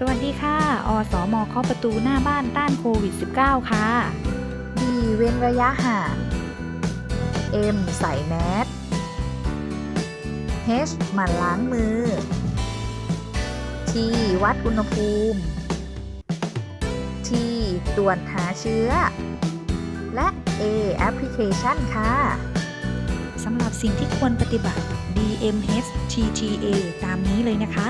สวัสดีค่ะ อสมเคาะประตูหน้าบ้านต้านโควิด -19 ค่ะ D เว้นระยะห่าง M ใส่แมส H หมั่นล้างมือ T วัดอุณหภูมิ T ตรวจหาเชื้อ และ A แอปพลิเคชันค่ะ สำหรับสิ่งที่ควรปฏิบัติ DMH TTA ตามนี้เลยนะคะ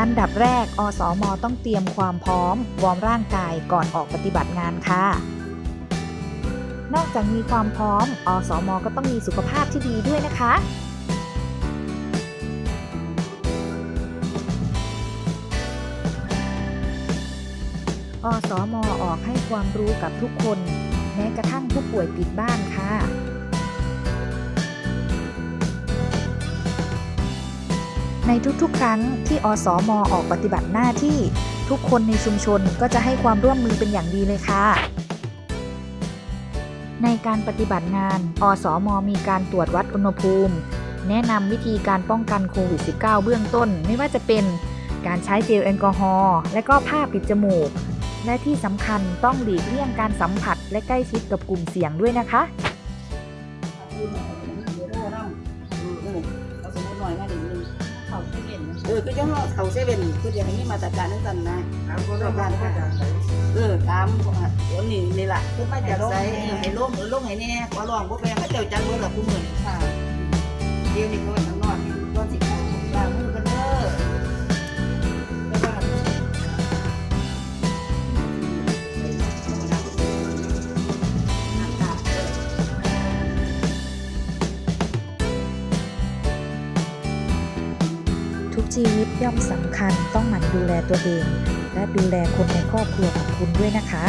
อันดับแรก อสมต้องเตรียมความพร้อม วอร์มร่างกายก่อนออกปฏิบัติงานค่ะ นอกจากมีความพร้อม อสมก็ต้องมีสุขภาพที่ดีด้วยนะคะ อสมออกให้ความรู้กับทุกคน แม้กระทั่งผู้ป่วยติดบ้านค่ะ ในทุกๆ ครั้งที่อสมออกปฏิบัติหน้าที่ ทุกคนในชุมชนก็จะให้ความร่วมมือเป็นอย่างดีเลยค่ะ ในการปฏิบัติงาน อสมมีการตรวจวัดอุณหภูมิ แนะนำวิธีการป้องกันโควิด -19 เบื้องต้น ไม่ว่าจะเป็นการใช้เจลแอลกอฮอล์และก็ผ้าปิดจมูก และที่สำคัญต้องหลีกเลี่ยงการสัมผัสและใกล้ชิดกับกลุ่มเสี่ยงด้วยนะคะเอาสมมติหน่อยมาเดี๋ยวนึง เขาเซเว่นเออคือจังว่าเขาเซเว่นคืออย่างนี้มาตรการนั่นสั่นนะมาตรการเออตามเดี๋ยวนี้นี่ล่ะคือมาจากไสเออให้ลงเออลงให้แน่ขอร้องบ่แพงเขาเจ้าจังบ่ล่ะผู้มื้อนี้ค่ะเดี๋ยวนี้เขา ทุกชีวิตย่อมสำคัญต้องหมั่นดูแลตัวเอง และดูแลคนในครอบครัวของคุณด้วยนะคะ